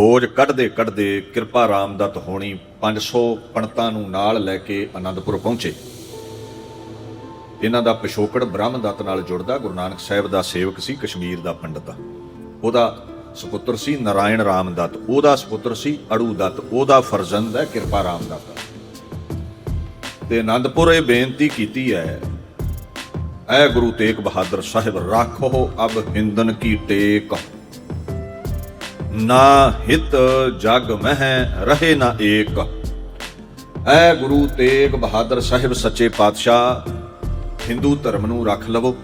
ਖੋਜ ਕੱਢਦੇ ਕੱਢਦੇ ਕਿਰਪਾ ਰਾਮ ਰਾਮਦੱਤ ਹੋਣੀ 500 ਪੰਡਤਾਂ ਨੂੰ ਨਾਲ ਲੈ ਕੇ ਆਨੰਦਪੁਰ ਪਹੁੰਚੇ। ਇਹਨਾਂ ਦਾ ਪਿਸ਼ੋਕੜ ਬ੍ਰਹਮਦੱਤ ਨਾਲ ਜੁੜਦਾ ਗੁਰੂ ਨਾਨਕ ਸਾਹਿਬ ਦਾ ਸੇਵਕ ਸੀ, ਕਸ਼ਮੀਰ ਦਾ ਪੰਡਤ ਉਹਦਾ ਸੁਪੁੱਤਰ ਸੀ ਨਾਰਾਇਣ ਰਾਮਦੱਤ, ਉਹਦਾ ਸੁਪੁੱਤਰ ਸੀ ਅੜੂ ਦੱਤ ਉਹਦਾ ਫਰਜ਼ੰਦ ਹੈ ਕਿਰਪਾ ਰਾਮ ਰਾਮਦੱਤ। ਤੇ ਆਨੰਦਪੁਰ ਇਹ ਬੇਨਤੀ ਕੀਤੀ ਹੈ, ਐ ਗੁਰੂ ਤੇਗ ਬਹਾਦਰ ਸਾਹਿਬ, ਰੱਖੋ ਅਬ ਹਿੰਦਨ ਕੀ ਟੇਕ ਨਾ ਹਿਤ ਜਗ ਮਹਿ ਰਹੇ ਨਾ ਏਕ। ਐ ਗੁਰੂ ਤੇਗ ਬਹਾਦਰ ਸਾਹਿਬ ਸੱਚੇ ਪਾਤਸ਼ਾਹ, ਹਿੰਦੂ ਧਰਮ ਨੂੰ ਰੱਖ ਲਵੋ।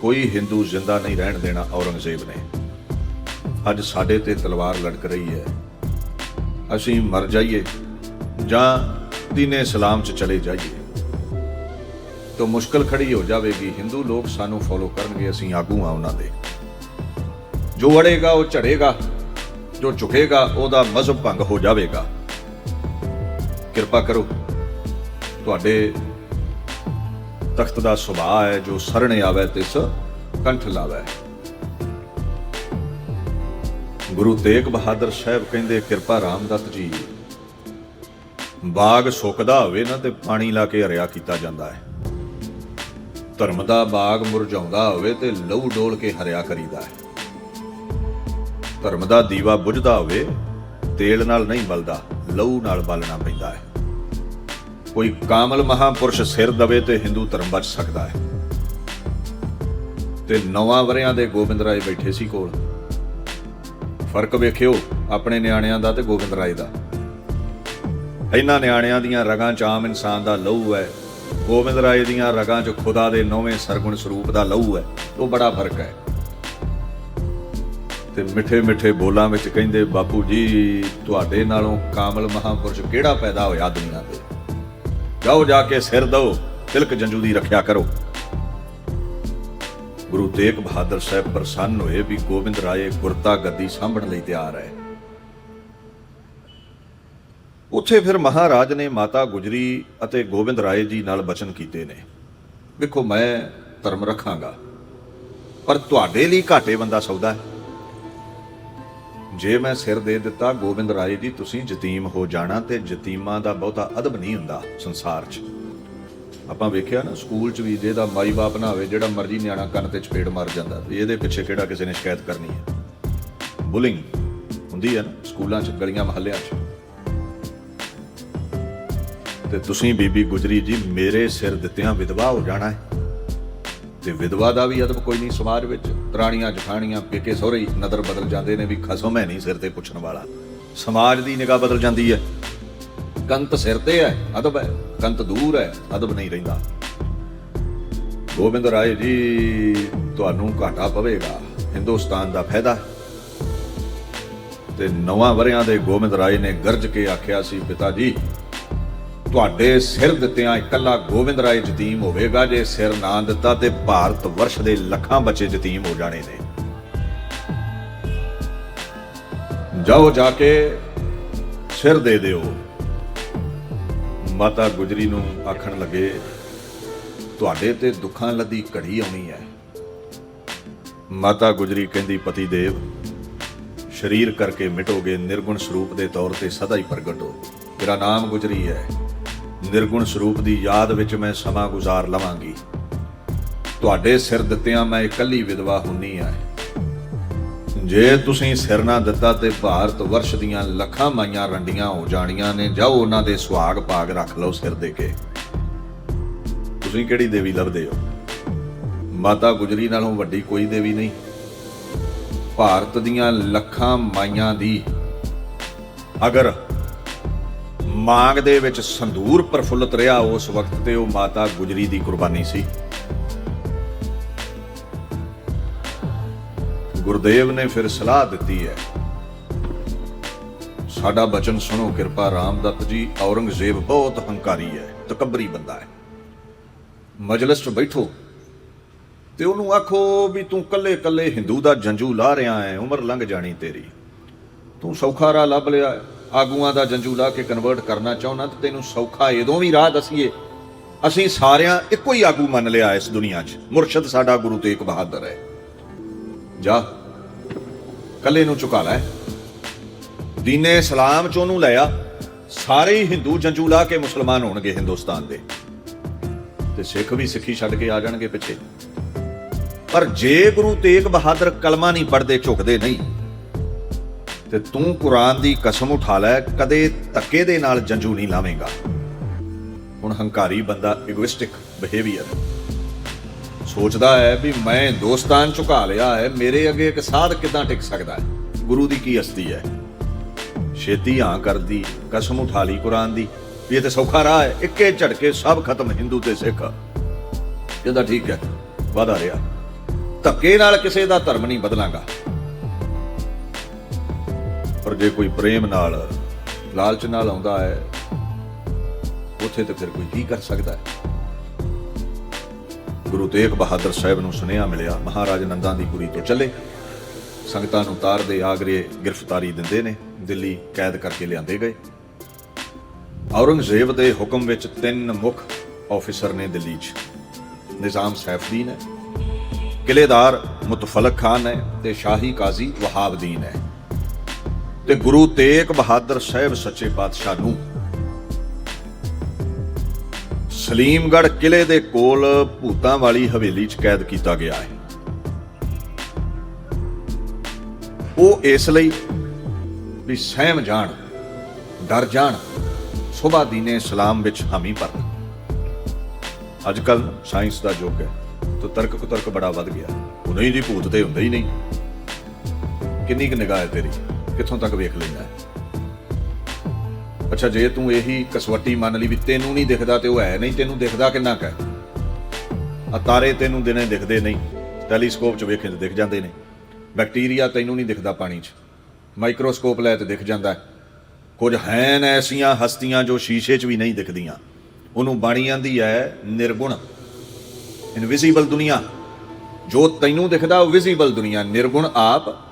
ਕੋਈ ਹਿੰਦੂ ਜ਼ਿੰਦਾ ਨਹੀਂ ਰਹਿਣ ਦੇਣਾ ਔਰੰਗਜ਼ੇਬ ਨੇ। ਅੱਜ ਸਾਡੇ ਤੇ ਤਲਵਾਰ ਲਟਕ ਰਹੀ ਹੈ। ਅਸੀਂ ਮਰ ਜਾਈਏ ਜਾਂ ਦੀਨੇ ਇਸਲਾਮ ਚ ਚਲੇ ਜਾਈਏ। ਤਾਂ ਮੁਸ਼ਕਲ ਖੜੀ ਹੋ ਜਾਵੇਗੀ। ਹਿੰਦੂ ਲੋਕ ਸਾਨੂੰ ਫੋਲੋ ਕਰਨਗੇ, ਅਸੀਂ ਆਗੂ ਆ ਉਹਨਾਂ ਦੇ। ਜੋ ਅੜੇਗਾ, ਉਹ ਝੜੇਗਾ, ਜੋ ਝੁਕੇਗਾ, ਉਹਦਾ ਮਜ਼ਹਬ ਭੰਗ ਹੋ ਜਾਵੇਗਾ। ਕਿਰਪਾ ਕਰੋ, ਤੁਹਾਡੇ ਤਖਤ ਦਾ ਸੁਭਾਅ ਹੈ, ਜੋ ਸਰਣੇ ਆਵੇ ਤਿਸ ਕੰਠ ਲਾਵੇ। ਗੁਰੂ ਤੇਗ ਬਹਾਦਰ ਸਾਹਿਬ ਕਹਿੰਦੇ, ਕਿਰਪਾ ਰਾਮਦੱਤ ਜੀ, ਬਾਗ ਸੁੱਕਦਾ ਹੋਵੇ ਨਾ ਤੇ ਪਾਣੀ ਲਾ ਕੇ ਹਰਿਆ ਕੀਤਾ ਜਾਂਦਾ ਹੈ। ਧਰਮ ਦਾ ਬਾਗ ਮੁਰਝਾਉਂਦਾ ਹੋਵੇ ਤੇ ਲਹੂ ਡੋਲ ਕੇ ਹਰਿਆ ਕਰੀਦਾ ਹੈ। ਧਰਮ ਦਾ ਦੀਵਾ ਬੁਝਦਾ ਹੋਵੇ, ਤੇਲ ਨਾਲ ਨਹੀਂ ਬਲਦਾ, ਲਹੂ ਨਾਲ ਬਾਲਣਾ ਪੈਂਦਾ ਹੈ। ਕੋਈ ਕਾਮਲ ਮਹਾਪੁਰਸ਼ ਸਿਰ ਦਵੇ ਤੇ ਹਿੰਦੂ ਧਰਮ ਬਚ ਸਕਦਾ ਹੈ। ਤੇ ਨਵਾਂ ਵਰਿਆਂ ਦੇ ਗੋਬਿੰਦ ਰਾਏ ਬੈਠੇ ਸੀ ਕੋਲ। ਫ਼ਰਕ ਵੇਖਿਓ, ਆਪਣੇ ਨਿਆਣਿਆਂ ਦਾ ਤੇ ਗੋਬਿੰਦ ਰਾਏ ਦਾ। ਇਹਨਾਂ ਨਿਆਣਿਆਂ ਦੀਆਂ ਰਗਾਂ 'ਚ ਆਮ ਇਨਸਾਨ ਦਾ ਲਹੂ ਹੈ। ਗੋਬਿੰਦ ਰਾਏ ਦੀਆਂ ਰਗਾਂ 'ਚ ਖੁਦਾ ਦੇ ਨੌਵੇਂ ਸਰਗੁਣ ਸਰੂਪ ਦਾ ਲਹੂ ਹੈ। ਉਹ ਬੜਾ ਫ਼ਰਕ ਹੈ। ਤੇ ਮਿੱਠੇ ਮਿੱਠੇ ਬੋਲਾਂ ਵਿੱਚ ਕਹਿੰਦੇ, ਬਾਪੂ ਜੀ, ਤੁਹਾਡੇ ਨਾਲੋਂ ਕਾਮਲ ਮਹਾਪੁਰਸ਼ ਕਿਹੜਾ ਪੈਦਾ ਹੋਇਆ ਦੁਨੀਆ ਤੇ? ਜਾਓ ਜਾ ਕੇ ਸਿਰ ਦਓ, ਤਿਲਕ ਜੰਜੂ ਦੀ ਰੱਖਿਆ ਕਰੋ। ਗੁਰੂ ਤੇਗ ਬਹਾਦਰ ਸਾਹਿਬ ਪ੍ਰਸੰਨ ਹੋਏ ਵੀ ਗੋਬਿੰਦ ਰਾਏ ਗੁਰਤਾ ਗੱਦੀ ਸਾਂਭਣ ਲਈ ਤਿਆਰ ਹੈ। ਉੱਥੇ ਫਿਰ ਮਹਾਰਾਜ ਨੇ ਮਾਤਾ ਗੁਜਰੀ ਅਤੇ ਗੋਬਿੰਦ ਰਾਏ ਜੀ ਨਾਲ ਬਚਨ ਕੀਤੇ ਨੇ। ਵੇਖੋ, ਮੈਂ ਧਰਮ ਰੱਖਾਂਗਾ, ਪਰ ਤੁਹਾਡੇ ਲਈ ਘਾਟੇ ਬੰਦਾ ਸੌਦਾ ਹੈ। ਜੇ ਮੈਂ ਸਿਰ ਦੇ ਦਿੱਤਾ ਗੋਬਿੰਦ ਰਾਏ ਜੀ ਤੁਸੀਂ ਯਤੀਮ ਹੋ ਜਾਣਾ ਤੇ ਯਤੀਮਾਂ ਦਾ ਬਹੁਤਾ ਅਦਬ ਨਹੀਂ ਹੁੰਦਾ ਸੰਸਾਰ 'ਚ। ਆਪਾਂ ਵੇਖਿਆ ਨਾ, ਸਕੂਲ 'ਚ ਵੀ ਜਿਹਦਾ ਮਾਈ ਬਾਪ ਨਾ ਹੋਵੇ, ਜਿਹੜਾ ਮਰਜ਼ੀ ਨਿਆਣਾ ਕੰਨ ਤੇ ਚਪੇੜ ਮਾਰ ਜਾਂਦਾ ਵੀ ਇਹਦੇ ਪਿੱਛੇ ਕਿਹੜਾ ਕਿਸੇ ਨੇ ਸ਼ਿਕਾਇਤ ਕਰਨੀ ਹੈ? ਬੁਲਿੰਗ ਹੁੰਦੀ ਹੈ ਨਾ, ਸਕੂਲਾਂ 'ਚ, ਗਲੀਆਂ ਮਹੱਲਿਆਂ 'ਚ। ਤੇ ਤੁਸੀਂ ਬੀਬੀ ਗੁਜਰੀ ਜੀ, ਮੇਰੇ ਸਿਰ ਦਿੱਤਿਆਂ ਵਿਧਵਾ ਹੋ ਜਾਣਾ ਹੈ। ਤੇ ਵਿਧਵਾ ਦਾ ਵੀ ਅਦਬ ਕੋਈ ਨਹੀਂ ਸਮਾਜ ਵਿੱਚ। ਤਰਾਣੀਆਂ ਜਠਾਣੀਆਂ, ਪੇਕੇ ਸਹੁਰੇ ਹੀ ਬਦਲ ਜਾਂਦੇ ਨੇ ਵੀ ਖਸਮ ਹੈ ਨਹੀਂ ਸਿਰ ਤੇ ਪੁੱਛਣ ਵਾਲਾ। ਸਮਾਜ ਦੀ ਨਿਗਾਹ ਬਦਲ ਜਾਂਦੀ ਹੈ। ਕੰਤ ਸਿਰ ਤੇ ਹੈ, ਅਦਬ ਹੈ, ਕੰਤ ਦੂਰ ਹੈ, ਅਦਬ ਨਹੀਂ ਰਹਿੰਦਾ। ਗੋਬਿੰਦ ਰਾਏ ਜੀ, ਤੁਹਾਨੂੰ ਘਾਟਾ ਪਵੇਗਾ, ਹਿੰਦੁਸਤਾਨ ਦਾ ਫਾਇਦਾ ਤੇ ਨਵਾਂ ਵਰਿਆਂ ਦੇ ਗੋਬਿੰਦ ਰਾਏ ਨੇ ਗਰਜ ਕੇ ਆਖਿਆ ਸੀ, ਪਿਤਾ ਜੀ ਤੁਹਾਡੇ ਸਿਰ ਦਿੱਤਿਆਂ ਇਕੱਲਾ ਗੋਬਿੰਦ ਰਾਏ ਯਤੀਮ ਹੋਵੇਗਾ। ਜੇ ਸਿਰ ਨਾ ਦਿੱਤਾ ਤੇ ਭਾਰਤ ਵਰਸ਼ ਦੇ ਲੱਖਾਂ ਬੱਚੇ ਯਤੀਮ ਹੋ ਜਾਣੇ ਨੇ। ਜਾਓ ਜਾ ਕੇ ਸਿਰ ਦੇ ਦਿਓ। ਮਾਤਾ ਗੁਜਰੀ ਨੂੰ ਆਖਣ ਲੱਗੇ, ਤੁਹਾਡੇ ਤੇ ਦੁੱਖਾਂ ਲੱਦੀ ਘੜੀ ਆਉਣੀ ਹੈ। ਮਾਤਾ ਗੁਜਰੀ ਕਹਿੰਦੀ, ਪਤੀ ਦੇਵ, ਸ਼ਰੀਰ ਕਰਕੇ ਮਿਟੋਗੇ, ਨਿਰਗੁਣ ਸਰੂਪ ਦੇ ਤੌਰ ਤੇ ਸਦਾ ਹੀ ਪ੍ਰਗਟ ਹੋ। ਤੇਰਾ ਨਾਮ ਗੁਜਰੀ ਹੈ। ਨਿਰਗੁਣ ਸਰੂਪ ਦੀ ਯਾਦ ਵਿੱਚ ਮੈਂ ਸਮਾਂ ਗੁਜ਼ਾਰ ਲਵਾਂਗੀ। ਤੁਹਾਡੇ ਸਿਰ ਦਿੱਤਿਆਂ ਮੈਂ ਇਕੱਲੀ ਵਿਧਵਾ ਹੁੰਨੀ ਆ। ਜੇ ਤੁਸੀਂ ਸਿਰ ਨਾ ਦਿੱਤਾ ਤੇ ਭਾਰਤ ਵਰਸ਼ ਦੀਆਂ ਲੱਖਾਂ ਮਾਈਆਂ ਰੰਡੀਆਂ ਹੋ ਜਾਣੀਆਂ ਨੇ, ਜਾਓ ਉਹਨਾਂ ਦੇ ਸੁਹਾਗ ਭਾਗ ਰੱਖ ਲਓ ਸਿਰ ਦੇ ਕੇ। ਤੁਸੀਂ ਕਿਹੜੀ ਦੇਵੀ ਲੱਭਦੇ ਹੋ? ਮਾਤਾ ਗੁਜਰੀ ਨਾਲੋਂ ਵੱਡੀ ਕੋਈ ਦੇਵੀ ਨਹੀਂ। ਭਾਰਤ ਦੀਆਂ ਲੱਖਾਂ ਮਾਈਆਂ ਦੀ ਅਗਰ ਮਾਂਗ ਦੇ ਵਿੱਚ ਸੰਧੂਰ ਪ੍ਰਫੁੱਲਤ ਰਿਹਾ, ਉਸ ਵਕਤ ਤੇ ਉਹ ਮਾਤਾ ਗੁਜਰੀ ਦੀ ਕੁਰਬਾਨੀ ਸੀ। ਗੁਰਦੇਵ ਨੇ ਫਿਰ ਸਲਾਹ ਦਿੱਤੀ ਹੈ, ਸਾਡਾ ਬਚਨ ਸੁਣੋ, ਕਿਰਪਾ ਰਾਮਦੱਤ ਜੀ, ਔਰੰਗਜ਼ੇਬ ਬਹੁਤ ਹੰਕਾਰੀ ਹੈ, ਤਕਬਰੀ ਬੰਦਾ ਹੈ। ਮਜਲਿਸ 'ਚ ਬੈਠੋ। ਤੇ ਉਹਨੂੰ ਆਖੋ ਵੀ ਤੂੰ ਕੱਲੇ ਕੱਲੇ ਹਿੰਦੂ ਦਾ ਜੰਜੂ ਲਾ ਰਿਹਾ ਹੈ, ਉਮਰ ਲੰਘ ਜਾਣੀ ਤੇਰੀ। ਤੂੰ ਸੌਖਾ ਰਾਹ ਲੱਭ ਲਿਆ ਹੈ। ਆਗੂਆਂ ਦਾ ਜੰਜੂ ਲਾ ਕੇ ਕਨਵਰਟ ਕਰਨਾ ਚਾਹੁੰਦਾ ਤੇ ਤੈਨੂੰ ਸੌਖਾ ਇਦੋਂ ਵੀ ਰਾਹ ਦਸੀਏ। ਅਸੀਂ ਸਾਰਿਆਂ ਇੱਕੋ ਹੀ ਆਗੂ ਮੰਨ ਲਿਆ ਇਸ ਦੁਨੀਆ 'ਚ। ਮੁਰਸ਼ਦ ਸਾਡਾ ਗੁਰੂ ਤੇਗ ਬਹਾਦਰ ਹੈ। ਜਾ, ਕੱਲੇ ਨੂੰ ਝੁਕਾ ਲੈ। ਦੀਨੇ ਇਸਲਾਮ ਚ ਉਹਨੂੰ ਲਿਆ ਸਾਰੇ ਹੀ ਹਿੰਦੂ ਜੰਜੂ ਲਾ ਕੇ ਮੁਸਲਮਾਨ ਹੋਣਗੇ ਹਿੰਦੁਸਤਾਨ ਦੇ। ਤੇ ਸਿੱਖ ਵੀ ਸਿੱਖੀ ਛੱਡ ਕੇ ਆ ਜਾਣਗੇ ਪਿੱਛੇ। ਪਰ ਜੇ ਗੁਰੂ ਤੇਗ ਬਹਾਦਰ ਕਲਮਾ ਨਹੀਂ ਪੜਦੇ ਝੁਕਦੇ ਨਹੀਂ। ਤੇ ਤੂੰ ਕੁਰਾਨ ਦੀ ਕਸਮ ਉਠਾ ਲੈ, ਕਦੇ ਧੱਕੇ ਦੇ ਨਾਲ ਜੰਜੂ ਨਹੀਂ ਲਾਵੇਂਗਾ। ਹੁਣ ਹੰਕਾਰੀ ਬੰਦਾ ਇਗੋਇਸਟਿਕ ਬਿਹੇਵੀਅਰ ਸੋਚਦਾ ਹੈ ਵੀ ਮੈਂ ਦੋਸਤਾਨ ਝੁਕਾ ਲਿਆ ਹੈ, ਮੇਰੇ ਅੱਗੇ ਇੱਕ ਸਾਧ ਕਿਦਾਂ ਟਿਕ ਸਕਦਾ ਹੈ? ਗੁਰੂ ਦੀ ਕੀ ਹਸਤੀ ਹੈ? ਛੇਤੀ ਹਾਂ ਕਰਦੀ, ਕਸਮ ਉਠਾ ਲਈ ਕੁਰਾਨ ਦੀ। ਵੀ ਇਹ ਤੇ ਸੌਖਾ ਰਾਹ ਹੈ, ਇੱਕੇ ਝਟਕੇ ਸਭ ਖਤਮ ਹਿੰਦੂ ਤੇ ਸਿੱਖ। ਇਹਦਾ ਠੀਕ ਹੈ ਵਾਦਾ ਰਿਹਾ। ਧੱਕੇ ਨਾਲ ਕਿਸੇ ਦਾ ਧਰਮ ਨਹੀਂ ਬਦਲਾਂਗਾ। ਪਰ ਜੇ ਕੋਈ ਪ੍ਰੇਮ ਨਾਲ, ਲਾਲਚ ਨਾਲ ਆਉਂਦਾ ਹੈ, ਉੱਥੇ ਤੇ ਫਿਰ ਕੋਈ ਕੀ ਕਰ ਸਕਦਾ ਹੈ? ਗੁਰੂ ਤੇਗ ਬਹਾਦਰ ਸਾਹਿਬ ਨੂੰ ਸੁਨੇਹਾ ਮਿਲਿਆ, ਮਹਾਰਾਜ ਨੰਦਾਂ ਦੀ ਪੁਰੀ ਤੋਂ ਚੱਲੇ। ਸੰਗਤਾਂ ਨੂੰ ਤਾਰਦੇ ਆਗਰੇ ਗ੍ਰਿਫਤਾਰੀ ਦਿੰਦੇ ਨੇ, ਦਿੱਲੀ ਕੈਦ ਕਰਕੇ ਲਿਆਂਦੇ ਗਏ। ਔਰੰਗਜ਼ੇਬ ਦੇ ਹੁਕਮ ਵਿੱਚ ਤਿੰਨ ਮੁੱਖ ਆਫੀਸਰ ਨੇ ਦਿੱਲੀ 'ਚ। ਨਿਜ਼ਾਮ ਸੈਫਦੀਨ ਹੈ ਕਿਲੇਦਾਰ ਮੁਤਫਲਕ ਖਾਨ ਹੈ ਤੇ ਸ਼ਾਹੀ ਕਾਜ਼ੀ ਵਹਾਬਦੀਨ ਹੈ। ਤੇ ਗੁਰੂ ਤੇਗ ਬਹਾਦਰ ਸਾਹਿਬ ਸੱਚੇ ਪਾਤਸ਼ਾਹ ਨੂੰ। ਸਲੀਮਗੜ੍ਹ ਕਿਲੇ ਦੇ ਕੋਲ ਭੂਤਾਂ ਵਾਲੀ ਹਵੇਲੀ 'ਚ ਕੈਦ ਕੀਤਾ ਗਿਆ ਹੈ। ਉਹ ਇਸ ਲਈ ਵੀ ਸਹਿਮ ਜਾਣ, ਡਰ ਜਾਣ ਸੁਭਾ ਦੀਨੇ ਇਸਲਾਮ ਵਿੱਚ ਹਾਮੀ ਭਰਨ। ਅੱਜ ਕੱਲ ਸਾਇੰਸ ਦਾ ਯੁੱਗ ਹੈ, ਤਾਂ ਤਰਕ ਕੁਤਰਕ ਬੜਾ ਵੱਧ ਗਿਆ। ਉਹ ਨਹੀਂ ਦੀ ਭੂਤ ਤੇ ਹੁੰਦਾ ਹੀ ਨਹੀਂ। ਕਿੰਨੀ ਕੁ ਨਿਗਾਹ ਹੈ ਤੇਰੀ? ਕਿੱਥੋਂ ਤੱਕ ਵੇਖ ਲੈਂਦਾ? ਹੈ ਅੱਛਾ, ਜੇ ਤੂੰ ਇਹੀ ਕਸਵੱਟੀ ਮੰਨ ਲਈ ਵੀ ਤੈਨੂੰ ਨਹੀਂ ਦਿਖਦਾ ਤੇ ਉਹ ਹੈ ਨਹੀਂ, ਤੈਨੂੰ ਦਿਖਦਾ ਕਿੰਨਾ ਕੁ ਆ ਤਾਰੇ ਤੈਨੂੰ ਦਿਨੇ ਦਿਖਦੇ ਨਹੀਂ, ਟੈਲੀਸਕੋਪ 'ਚ ਵੇਖੇ ਤੇ ਦਿਖ ਜਾਂਦੇ ਨੇ। ਬੈਕਟੀਰੀਆ ਤੈਨੂੰ ਨਹੀਂ ਦਿਖਦਾ ਪਾਣੀ 'ਚ। ਮਾਈਕਰੋਸਕੋਪ ਲੈ ਤੇ ਦਿਖ ਜਾਂਦਾ ਹੈ। ਕੁਝ ਹੈਨ ਐਸੀਆਂ ਹਸਤੀਆਂ ਜੋ ਸ਼ੀਸ਼ੇ 'ਚ ਵੀ ਨਹੀਂ ਦਿਖਦੀਆਂ। ਉਹਨੂੰ ਬਾਣੀ ਆਂਦੀ ਹੈ ਨਿਰਗੁਣ ਇਨਵਿਜ਼ੀਬਲ ਦੁਨੀਆ। ਜੋ ਤੈਨੂੰ ਦਿਖਦਾ ਉਹ ਵਿਜ਼ੀਬਲ ਦੁਨੀਆ, ਨਿਰਗੁਣ ਆਪ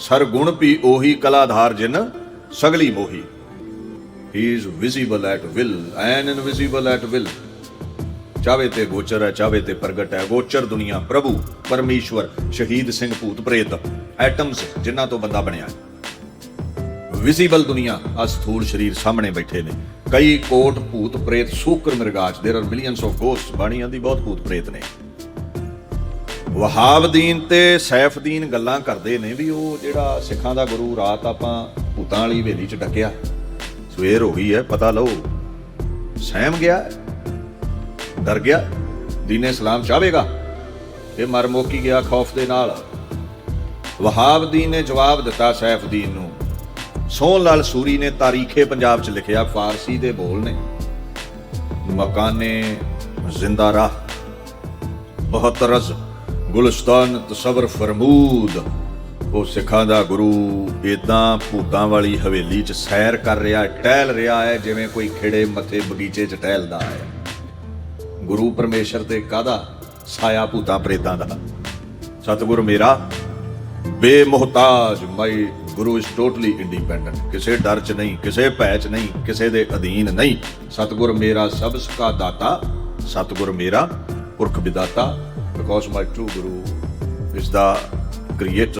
ਸਰਗੁਣ ਵੀ ਉਹੀ ਕਲਾਧਾਰ ਜਿਨ ਸਗਲੀ Mohi he is visible at will and invisible at will ਚਾਵੇ ਤੇ ਗੋਚਰ ਹੈ ਚਾਵੇ ਤੇ ਪ੍ਰਗਟ ਹੈ ਗੋਚਰ ਦੁਨੀਆ ਪ੍ਰਭੂ ਪਰਮੇਸ਼ਵਰ ਸ਼ਹੀਦ ਸਿੰਘ ਭੂਤ ਪ੍ਰੇਤ ਐਟਮਸ ਜਿਨ੍ਹਾਂ ਤੋਂ ਬੰਦਾ ਬਣਿਆ ਵਿਜ਼ੀਬਲ ਦੁਨੀਆ ਆ ਸਥੂਲ ਸਰੀਰ ਸਾਹਮਣੇ ਬੈਠੇ ਨੇ ਕਈ ਕੋਟ ਭੂਤ ਪ੍ਰੇਤ ਸੂਕਰ ਮਿਰਗਾਜ there are millions of ghosts ਬਾਣੀਆਂ ਦੀ ਬਹੁਤ ਭੂਤ ਪ੍ਰੇਤ ਨੇ ਵਹਾਬਦੀਨ ਤੇ ਸੈਫਦੀਨ ਗੱਲਾਂ ਕਰਦੇ ਨੇ ਵੀ ਉਹ ਜਿਹੜਾ ਸਿੱਖਾਂ ਦਾ ਗੁਰੂ ਰਾਤ ਆਪਾਂ ਭੂਤਾਂ ਵਾਲੀ ਹਵੇਲੀ ਚ ਡੱਕਿਆ। ਸਵੇਰ ਹੋ ਗਈ ਹੈ, ਪਤਾ ਲਓ। ਸਹਿਮ ਗਿਆ, ਡਰ ਗਿਆ, ਦੀਨੇ ਇਸਲਾਮ ਚਾਹੇਗਾ ਇਹ ਮਰ ਮੋਕੀ ਗਿਆ ਖੌਫ ਦੇ ਨਾਲ। ਵਹਾਬਦੀਨ ਨੇ ਜਵਾਬ ਦਿੱਤਾ ਸੈਫਦੀਨ ਨੂੰ। ਸੋਹਣ ਲਾਲ ਸੂਰੀ ਨੇ ਤਾਰੀਖੇ ਪੰਜਾਬ ਚ ਲਿਖਿਆ, ਫਾਰਸੀ ਦੇ ਬੋਲ ਨੇ। ਮਕਾਨੇ, ਜ਼ਿੰਦਾ ਰਾਹ। ਬਹੁਤ ਰਜ਼। ਗੁਲਸਤਾਨ ਤਸਵਰ ਫਰਮੂਦ। ਉਹ ਸਿੱਖਾਂ ਦਾ ਗੁਰੂ ਇਦਾਂ ਭੂਤਾਂ ਵਾਲੀ ਹਵੇਲੀ 'ਚ ਸੈਰ ਕਰ ਰਿਹਾ ਟਹਿਲ ਰਿਹਾ ਹੈ, ਜਿਵੇਂ ਕੋਈ ਖੇੜੇ ਮੱਥੇ ਬਗੀਚੇ 'ਚ ਟਹਿਲਦਾ ਹੈ। ਗੁਰੂ ਪਰਮੇਸ਼ਰ ਤੇ ਕਾਦਾ ਸਾਇਆ ਭੂਤਾਂ ਪ੍ਰੇਤਾਂ ਦਾ। ਸਤਿਗੁਰ ਮੇਰਾ, ਬੇਮੁਹਤਾਜ, my guru is totally independent ਕਿਸੇ ਡਰ 'ਚ ਨਹੀਂ, ਕਿਸੇ ਭੈ 'ਚ ਨਹੀਂ, ਕਿਸੇ ਦੇ ਅਧੀਨ ਨਹੀਂ। ਸਤਿਗੁਰ ਮੇਰਾ ਸਭ ਸਕਾ ਦਾਤਾ, ਸਤਿਗੁਰ ਮੇਰਾ ਪੁਰਖ ਵਿਦਾਤਾ। Because my true guru is the creator